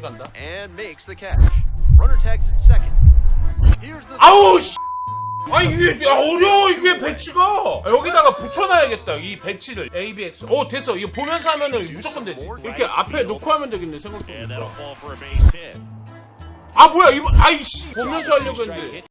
간다. and makes the catch. Runner tags it second. Here's the 아우 씨. 아 이게 야, 어려워 이게 배치가 아, 여기다가 붙여놔야겠다 이 배치를 A, B, X 오 됐어 이거 보면서 하면은 무조건 되지 이렇게 앞에 놓고 하면 되겠네 생각보다 fall for a base hit. 아 뭐야 이거 아이씨 보면서 하려고 했는데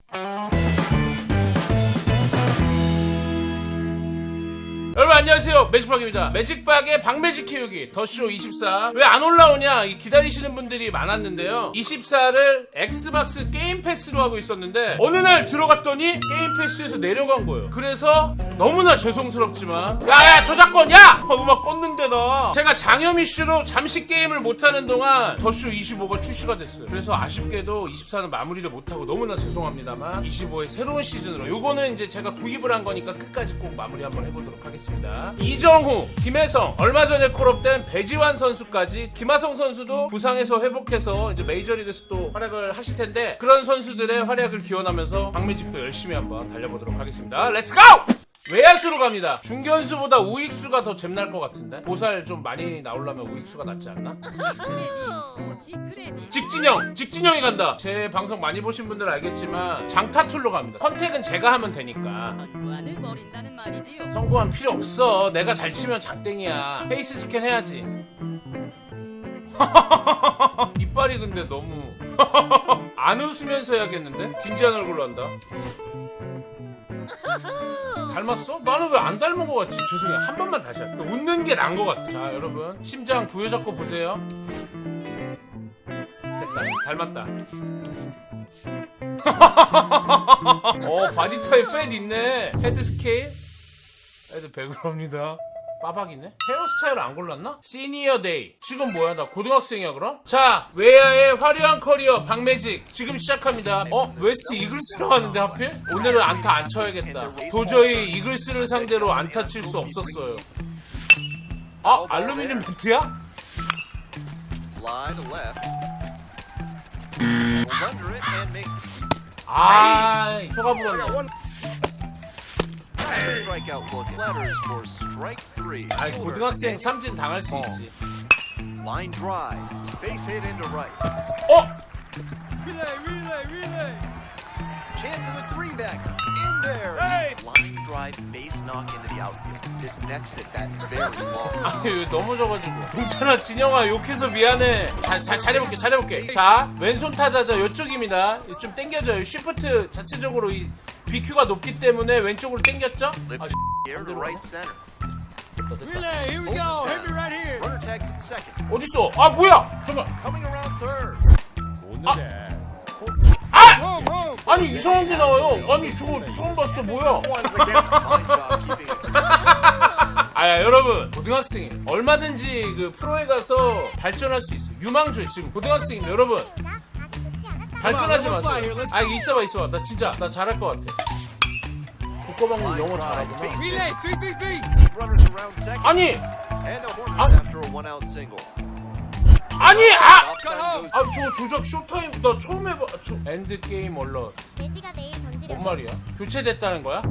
여러분 안녕하세요. 매직박입니다. 매직박의 박매직 키우기 더쇼 24 왜 안 올라오냐? 이 기다리시는 분들이 많았는데요. 24를 엑스박스 게임 패스로 하고 있었는데 어느 날 들어갔더니 게임 패스에서 내려간 거예요. 그래서 너무나 죄송스럽지만 야야 저작권 야! 어, 음악 껐는데 나. 제가 장염 이슈로 잠시 게임을 못하는 동안 더쇼 25가 출시가 됐어요. 그래서 아쉽게도 24는 마무리를 못하고 너무나 죄송합니다만 25의 새로운 시즌으로 요거는 이제 제가 구입을 한 거니까 끝까지 꼭 마무리 한번 해보도록 하겠습니다 이정후, 김혜성, 얼마 전에 콜업된 배지환 선수까지 김하성 선수도 부상에서 회복해서 이제 메이저리그에서 또 활약을 하실 텐데 그런 선수들의 활약을 기원하면서 박매직도 열심히 한번 달려보도록 하겠습니다 렛츠고! 외야수로 갑니다. 중견수보다 우익수가 더 잼날 것 같은데? 보살 좀 많이 나오려면 우익수가 낫지 않나? 직진형! 직진형이 간다! 제 방송 많이 보신 분들 알겠지만 장타툴로 갑니다. 컨택은 제가 하면 되니까. 전관을 버린다는 말이지요. 성공한 필요 없어. 내가 잘 치면 장땡이야. 페이스 스캔 해야지. 이빨이 근데 너무 안 웃으면서 해야겠는데? 진지한 얼굴로 한다. 닮았어? 나는 왜 안 닮은 것 같지? 죄송해요. 한 번만 다시 할게요. 웃는 게 나은 것 같아. 자, 여러분. 심장 부여잡고 보세요. 됐다. 닮았다. 어, 바디 타입 팻 있네. 헤드 스케일. 헤드 100g입니다. 빠박이네? 헤어스타일 안 골랐나? 시니어 데이. 지금 뭐야? 나 고등학생이야, 그럼? 자, 외야의 화려한 커리어, 박매직. 지금 시작합니다. 어? 웨스트 이글스로 하는데, 하필? 오늘은 안타 안 쳐야겠다. 도저히 이글스를 상대로 안타 칠 수 없었어요. 아, 알루미늄 and makes 아, 혀가 불었네. Strikeout look. Letters for strike three. 아이, 고등학생 삼진 당할 수 있지. Line drive. Base hit into right. 어? Chance of the three back. In there. Line drive base knock into the outfield. Just next it that very long. 아유 넘어져가지고 괜찮아 진영아 욕해서 미안해 자, 자, 잘해볼게 잘해볼게 자 왼손 타자자 요쪽입니다 좀 땡겨져요 쉬프트 자체적으로 이 BQ가 높기 때문에 왼쪽으로 땡겼죠? 아 to right center. 됐다 됐다 Relay, here we go. Hit me right here. Runner tags it second. 어딨어 아 뭐야 잠깐 Coming around third. 아! Home, home. 아니 이상한 게 나와요 아니 저거 처음 봤어 뭐야 Fine job keeping it. 아 여러분 고등학생이 얼마든지 그 프로에 가서 발전할 수 있어 유망주 지금 고등학생이 여러분 발전하지 마세요 아 있어봐 있어봐 나 진짜 나 잘할 것 같아 국거방문 영어 잘하구나 Relay, three, three, three. Runners around second. 아니 And the Hornets after a one out single. 아니 아! Offside goes 아 저 조작 쇼타임 나 처음 해봐 저... 엔드 게임 얼럿 돼지가 내일 던지려 뭔 말이야? 교체됐다는 거야?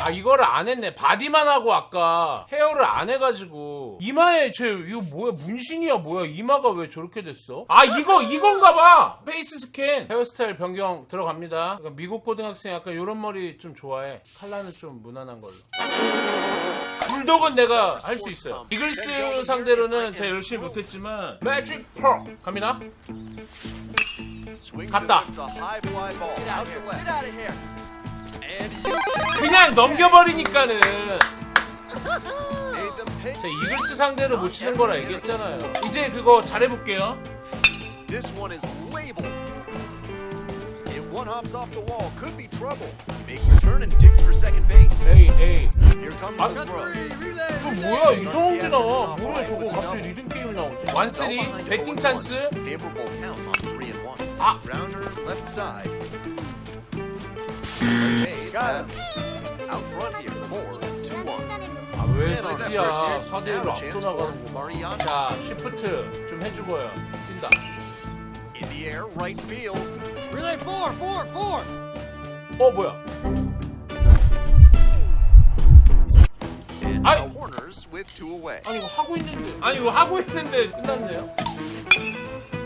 아 이거를 안 했네 바디만 하고 아까 헤어를 안 해가지고 이마에 쟤 이거 뭐야 문신이야 뭐야. 이마가 왜 저렇게 됐어? 아 이거 이건가 봐! 페이스 스캔. 헤어스타일 변경 들어갑니다. 그러니까 미국 고등학생 약간 요런 머리 좀 좋아해. 칼라는 좀 무난한 걸로. 불독은 내가 할 수 있어요. 이글스 상대로는 제가 열심히 못했지만 매직 프로 갑니다. 갔다. 그냥 넘겨버리니까는. 자, 이글스 상대로 못 치는 거라 얘기했잖아요. 이제 그거 잘해볼게요. This one is labeled. It one hops off the wall. Could be trouble. He makes the turn and digs for second base. 에이, 에이. Here comes Ah. the throw. 그 뭐야, 이상한 게 나와. 뭐야, 저거 갑자기 리듬 게임이 나오지. 완쓰리, 배팅 찬스. Favorable count on three and one. Ah. Grounder left side. Made that out front here. Four. 아, 왜 And on that 스지야. first hit, 4대1로 now a 앞서 나가는 거. 자, 쉬프트 좀 해주고요. 뛴다. In the air, right field. Relay four, four, four. 어, 뭐야. With two away. 아니, 이거 하고 있는데. 아니, 이거 하고 있는데 끝났네요.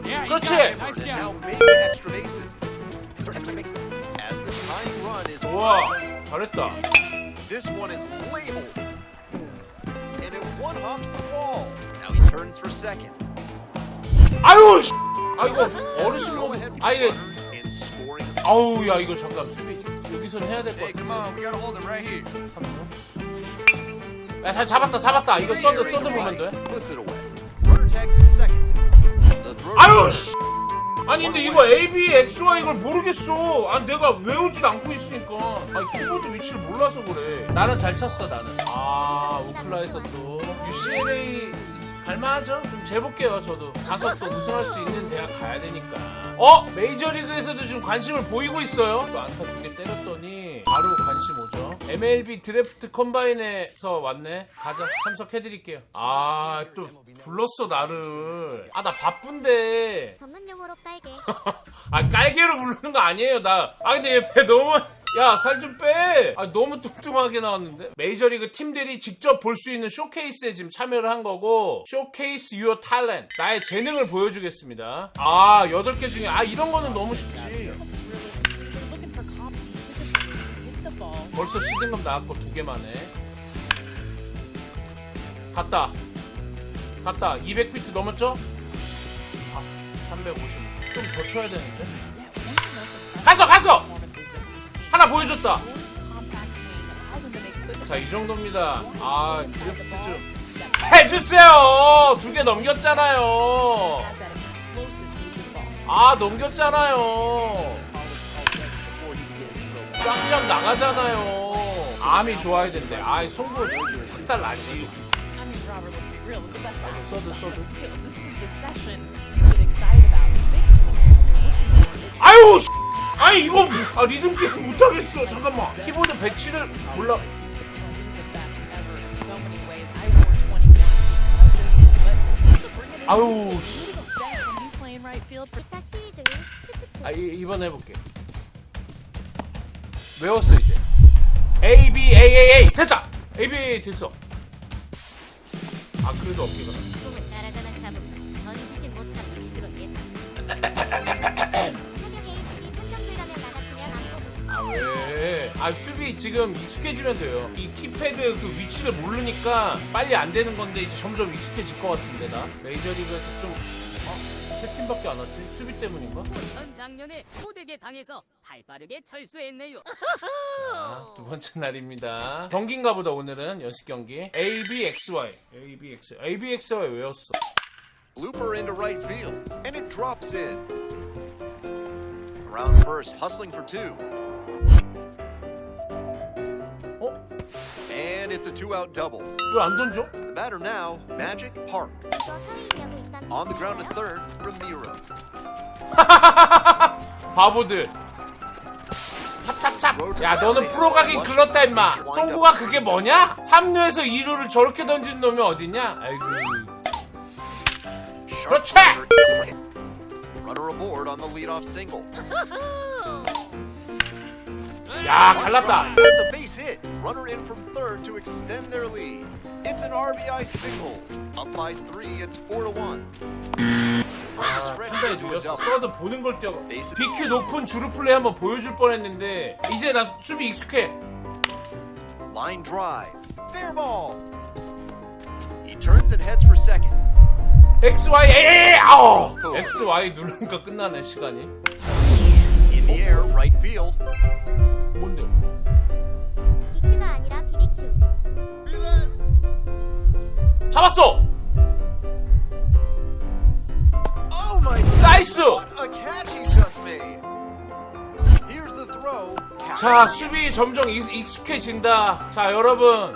Yeah, 그렇지. got it. Nice and now job. making extra bases. Extra bases. As the tying run is 우와 잘했다 This one is labeled. One hops the wall. Now he turns for second. 아유 씨. 아 이거 어르신 아 이게 runners and scoring. 아우 야 이거 잠깐 수비 여기선 해야 될 것 Hey, come on. We gotta hold him right here. 같아 야 잡았다 잡았다 이거 써드 써드 보면 돼 Puts it away. Runner tags in second. The throw 아유 씨. 아니 근데 이거 A, B, X, Y 이걸 모르겠어 아 내가 외우질 않고 있으니까 아 키보드 위치를 몰라서 그래 나는 잘 쳤어 나는 아 우클라에서 또 UCLA 갈만하죠? 좀 재볼게요 저도. 가서 또 우승할 수 있는 대학 가야 되니까. 어? 메이저리그에서도 좀 관심을 보이고 있어요? 또 안타 두 개 때렸더니 바로 관심 오죠. MLB 드래프트 컴바인에서 왔네. 가자. 참석해드릴게요. 아 또 불렀어 나를. 아 나 바쁜데. 전문 용어로 깔게. 아 깔개로 부르는 거 아니에요 나. 아 근데 얘배 너무 야 살 좀 빼. 아 너무 뚱뚱하게 나왔는데. 메이저리그 팀들이 직접 볼 수 있는 쇼케이스에 지금 참여를 한 거고 쇼케이스 유어 탤런트 나의 재능을 보여주겠습니다. 아 여덟 개 중에 아 이런 거는 너무 쉽지. 벌써 시드급 나왔고 두 개만에. 갔다. 갔다. 200피트 넘었죠? 아 350. 좀 더 쳐야 되는데. 갔어 갔어. 하나 보여줬다. 자, 이 정도입니다. 아, 드래프트 좀 해주세요. 두 개 넘겼잖아요. 아, 넘겼잖아요. 쫙쫙 나가잖아요. 암이 좋아야 된대. 아, 송구 작살 나지. 써도 써도. 아유, 씨. 아니 이거 뭐- 아, 리듬 게임 못하겠어. 잠깐만. 키보드 배치를 몰라. 씨. 크크크. 아, 이, 이번 해볼게. 외웠어 이제. A B A A A 됐다. A B 됐어. 아 그래도 어깨가. 공을 날아가는 잡음. 던지지 못한 미스로 예상. 안 보고. 아 수비 지금 익숙해지면 돼요. 이 키패드 그 위치를 모르니까 빨리 안 되는 건데 이제 점점 익숙해질 것 같은데 나. 메이저리그에서 좀. 어? 세 팀밖에 안 왔지? 수비 때문인가? 전 작년에 소대게 당해서 발빠르게 철수했네요. 아, 두 번째 날입니다. 경기인가 보다 오늘은 연습 경기. A B X Y. A B X Y. A B X Y 외웠어. Looper into right field, and it drops in. Around first, hustling for two. It's a two-out double. 왜안 던져? The batter now, Magic Park. 이거 서인이하고 있다는. On the ground to third, Ramiro. 바보들. 찹찹찹. 야, 너는 프로 가긴 글렀다, 임마. 송구가 그게 뭐냐? 3루에서 2루를 저렇게 던진 놈이 어딨냐? 아이고. 그렇지! Runner aboard on the leadoff single. 야, 갈랐다. That's a base hit. Runner in from third to extend their lead. It's an RBI single. Up by three, it's four to one. 아, Stretch 한달에 into a 눌렸어. double. 써도 보는 걸 뛰어. BQ 높은 주루 플레이 한번 보여줄 뻔했는데 이제 나 수비 익숙해. Line drive. Fair ball. He turns and heads for second. X Y A 아우. X Y 누르니까 끝나네 시간이. In the air, right field. 뭔데? BQ가 아니라 BBQ. 잡았어. Oh 나이스. 자 수비 점점 익, 익숙해진다. 자 여러분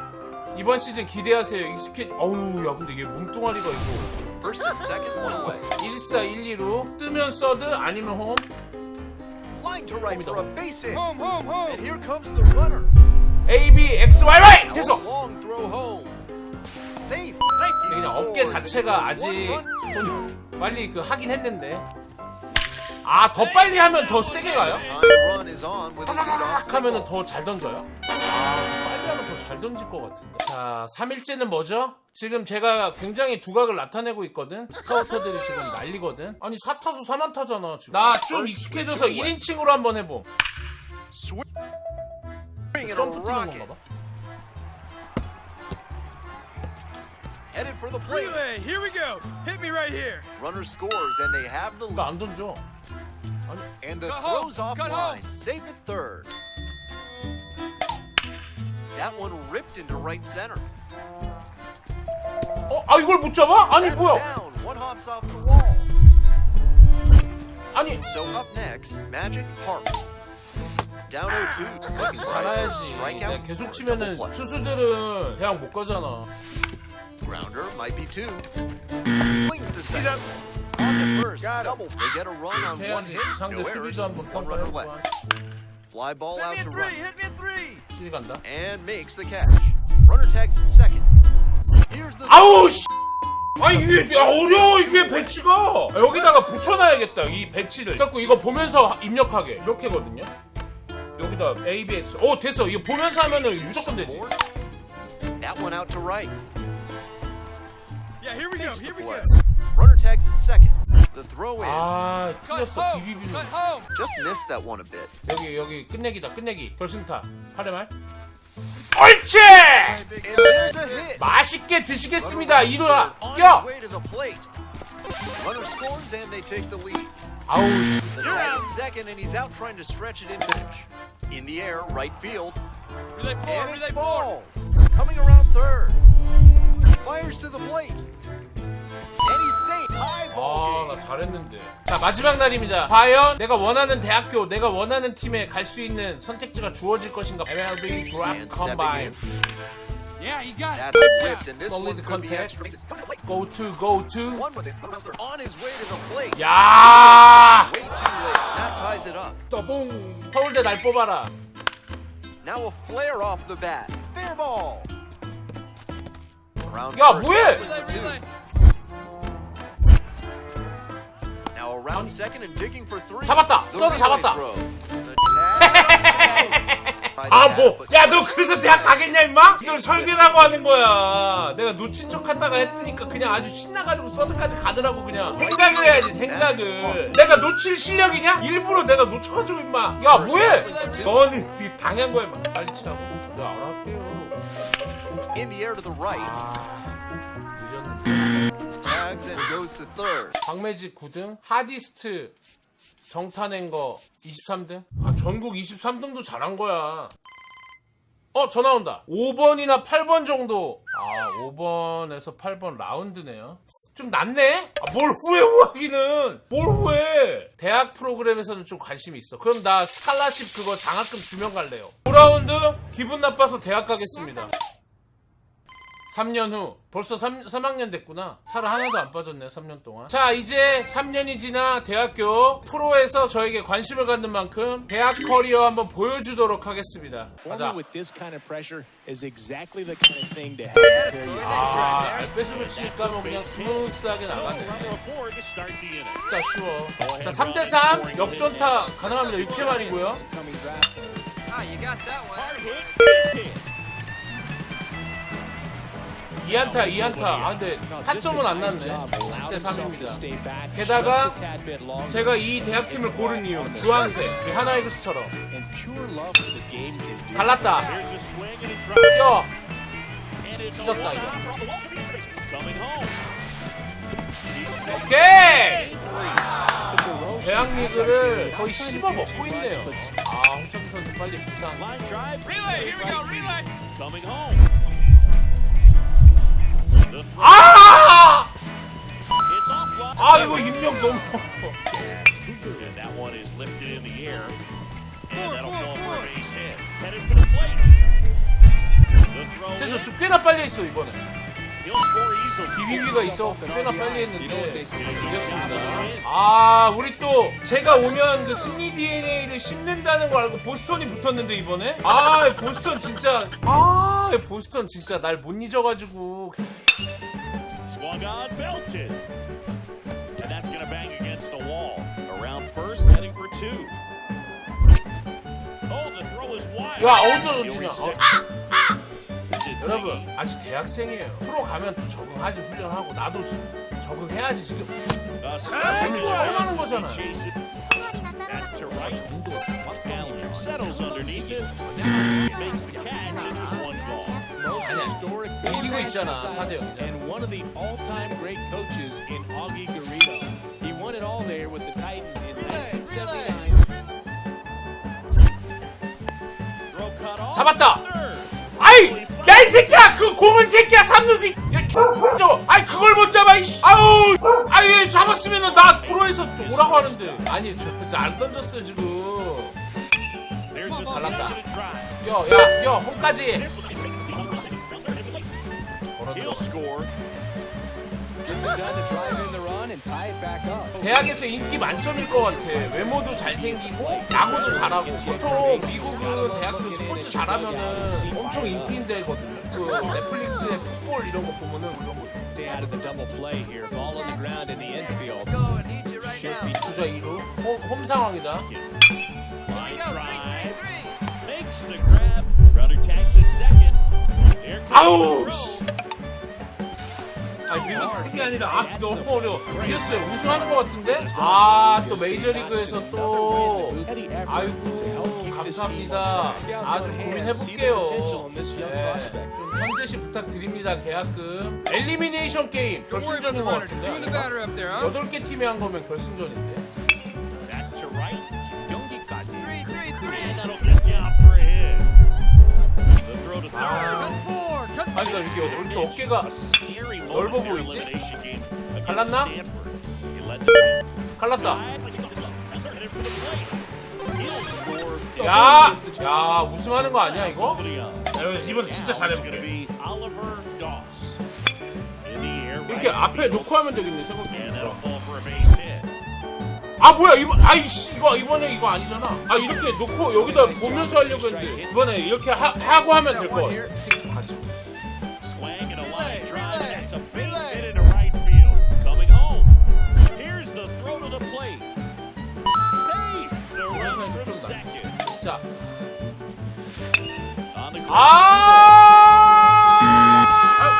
이번 시즌 기대하세요. 익숙해. 어우 야 근데 얘 뭉뚱아리가 이거. First and second, one away. 1사 1, 2로 뜨면 서드 아니면 홈. Line to right for a base hit. Home, home, home. And here comes the runner. A B X Y Y a 됐어. long throw home. Safe. 그냥 어깨 자체가 아직 손- 빨리 그 하긴 했는데. 아 더 빨리 하면 더 세게 가요? Time run is on with a leadoff 딱 하면은 single. 더잘 던져요. 아 빨리 3일째라면 더 잘 던질 것 같은데. 자, 3일째는 뭐죠? 지금 제가 굉장히 두각을 나타내고 있거든. 스카우터들이 지금 난리거든. 아니 4타수 4만타잖아 지금. 나 좀 익숙해져서 1인칭으로 한번 해봄. Swing and a 점프 뛰는. 건가 봐. Headed for the plate. Relay, here we go. Hit me right here. Runner scores and they have the lead. 나안 던져. And the throws off cut line. home. Safe at third. That one ripped into right center. 어? 아 이걸 못 잡아? 아니 That's 뭐야? down. One hops off the wall. 아니 So up next, Magic Park. Down 0-2. Looking right for a 잘해야지. strikeout 내가 계속 or a 치면은 double play. 투수들은 대학 못 가잖아. Grounder might be two. Swings to second. On to first. Double. They get a run on one 해야지. hit. 상대 No errors. 수비도 한번 One runner 평가해보고. left. Fly ball out to right. Hit me three. 실 간다. And makes the catch. Runner tags at second. Here's the 아우 씨. 아 이게 야, 어려워 이게 배치가 아, 여기다가 붙여놔야겠다 이 배치를 자꾸 이거 보면서 입력하게 이렇게거든요 여기다 ABX 오 됐어 이거 보면서 하면은 무조건 되지 board. That one out to right. Yeah, here we go. Here we go. Runner tags at second. The throw in. 아 Cut 틀렸어 home. 비비비는 Cut home. Just missed that one a bit. 여기 여기 끝내기다 끝내기 결승타 8회 말 옳지 And there's a hit. 맛있게 드시겠습니다 이리와 On his 야 way to the plate. Runner scores and they take the lead. 아우 씨. The tag at second and he's out trying to stretch it in pitch. In the air, right field. Relay four. And Relay it four. falls. Coming around third. Fires to the plate. 아나 game. 잘했는데 자 마지막 날입니다 과연 내가 원하는 대학교 내가 원하는 팀에 갈 수 있는 선택지가 주어질 것인가 MLB 컴바인 in. Yeah, you got it. That's job. and this Solid one could be contact. extra. go to go to One with it. On his way to the plate. 야 Way too late. That ties it up. 서울대 날 뽑아라 Now a flare off the bat. Fair ball. Around 야 first, 뭐해 Relay, relay. Now 잡았다. 서드 잡았다. 아 뭐? 야 너 그래서 대학 가겠냐 임마? 이걸 설계라고 하는 거야. 내가 놓친 척 하다가 했으니까 그냥 아주 신나가지고 서드까지 가더라고 그냥. 생각을 해야지 생각을. 내가 놓칠 실력이냐? 일부러 내가 놓쳐가지고 임마. 야 뭐해? 너는 당한 거야 임마. 빨리 치라고. 내가 알아볼게요. In the air to the right. Tags and goes to third. 박매직 9등 하디스트 정타낸 거 23등? 아 전국 23등도 잘한 거야. 어 전화 온다. 5번이나 8번 정도. 아 5번에서 8번 라운드네요. 좀 낫네? 아, 뭘 후회 후하기는. 뭘 후회. 대학 프로그램에서는 좀 관심이 있어. 그럼 나 스칼라십 그거 장학금 주면 갈래요. 5라운드? 기분 나빠서 대학 가겠습니다 3년 후. 벌써 3, 3학년 됐구나. 살 하나도 안 빠졌네 3년 동안. 자 이제 3년이 지나 대학교 프로에서 저에게 관심을 갖는 만큼 대학 커리어 한번 보여주도록 하겠습니다. 가자. with this kind of pressure is exactly the kind of thing to have. To prepare you 아 치니까 뭐 그냥 스무스하게 나가네. 쉽다 쉬워. 자 3대3 역전타 가능합니다. 6회 말이고요 2안타 2안타 아 근데 타점은 안 났네 10대 3입니다 게다가 제가 이 대학팀을 고른 이유 and a drive. 뛰어 one 이거. 오케이 대학리그를 거의 씹어 먹고 있네요 아 홍창기 선수 빨리 부상 아! 아 이거 입력 너무 그래서. 좀 꽤나 빨리 했어 이번에. 비비기가 있어 꽤나 빨리 했는데 이겼습니다 아 우리 또 제가 오면 그 승리 DNA를 씹는다는 거 알고 보스턴이 붙었는데 이번에 아 보스턴 진짜 아 보스턴 진짜 날 못 잊어가지고 Swung on, belted. And that's going to bang against the wall. Around first, heading for two. Oh, the throw is wide. 야 He'll 던지냐. 어. 여러분 아직 대학생이에요. 프로 가면 또 적응하지 훈련하고 나도 지금 적응해야지 지금. 오늘 처음 하는 사람이나 back to right. Allen settles underneath it. Makes the catch and there's one gone. 이기고 있잖아, times, 4대 0이잖아. and one of the all-time great coaches in Augie Garrido. He won it all there with the Titans in 1979. Throw cut off. 잡았다. Third. 아이 야 이 새끼야 그 고문 새끼야 삼루 새끼. 야 저, 아이 그걸 못 잡아 이씨. 아우 아이 잡았으면은 나 프로에서 오라고 하는데. 아니 저안 던졌어 지금. There's a 잘났다. to try. 야야 야 홈까지. 대학에서 인기 만점일 것 같아. 외모도 잘생기고 야구도 잘하고. 보통 미국은 대학교 스포츠 잘하면은 엄청 인기인데거든요. 그 넷플릭스의 풋볼 이런 거 보면은 그런 거. out of the double play here. Ball on the ground in the infield. Should be 주자 2루. 홈, 홈 상황이다. Line drive. Makes the grab. Runner tags at second. Here comes 아우, the 씨. 아니 밀고 차는 게 아니라 아 너무 어려워. 이겼어요. 우승하는 것 같은데? 아 또 메이저리그에서 또 아이고 감사합니다. 아주 고민해볼게요. 네, 좀 선제시 부탁드립니다. 계약금. 엘리미네이션 게임 결승전인. 것 Runner. Just threw 같은데. the batter up there, huh? 여덟 개 팀이 한 거면 결승전인데. Back to right. Three, three, three. And that'll get down for a hit. The throw to third. Cut four, cut 아니 나 이게 왜 이렇게 어깨가 넓어 보이지? elimination game against 갈랐나? 갈랐다. 야, 야 우승하는 거 아니야 이거? 이번 진짜 잘해볼게. air, 이렇게 앞에. 놓고 하면 되겠네 생각보다. hit. 아 뭐야 이번 아이씨 이거 이번에 이거 아니잖아. 아 이렇게 놓고 여기다 보면서 하려고 했는데 이번에 이렇게 하, 하고 하면 될 거. 같아.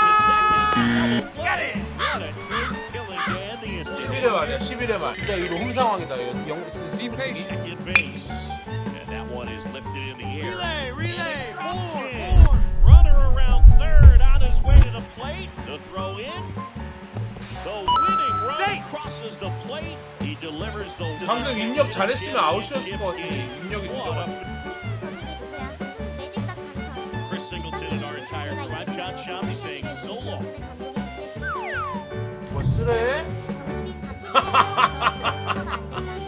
Instant. 11회 말이야 11회 말. 진짜 이거 홈 상황이다. 이거 영 delivers the 방금 입력 잘했으면 아웃이었을 것 같아. 입력이 늦어가지고. 바뀌는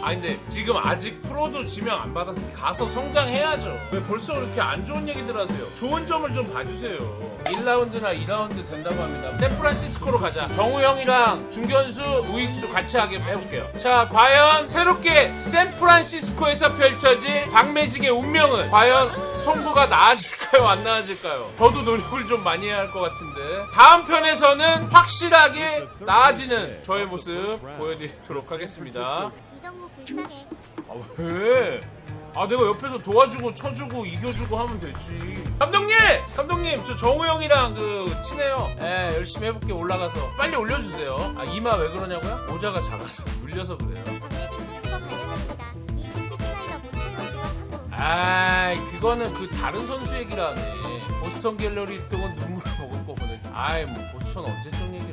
아 근데 지금 아직 프로도 지명 안 받아서 가서 성장해야죠. 왜 벌써 그렇게 안 좋은 얘기들 하세요? 좋은 점을 좀 봐주세요. 1라운드나 2라운드 된다고 합니다. 샌프란시스코로 가자. 정우 형이랑 중견수, 우익수 같이 하게 해볼게요. 자, 과연 새롭게 샌프란시스코에서 펼쳐질 박매직의 운명은 과연 송구가 나아질까요? 안 나아질까요? 저도 노력을 좀 많이 해야 할 것 같은데. 다음 편에서는 확실하게 나아지는 저의 모습 보여드리도록 하겠습니다. 이정우 불쌍해 아 왜? 아 내가 옆에서 도와주고 쳐주고 이겨주고 하면 되지 감독님! 감독님 저 정우 형이랑 그 친해요 예 열심히 해볼게 올라가서 빨리 올려주세요 아 이마 왜 그러냐고요? 모자가 작아서 물려서 그래요 아이 그거는 그 다른 선수 얘기를 하네 보스턴 갤러리 동은 눈물을 머금고 보내줘 아이 뭐 보스턴 언제적 얘기를 해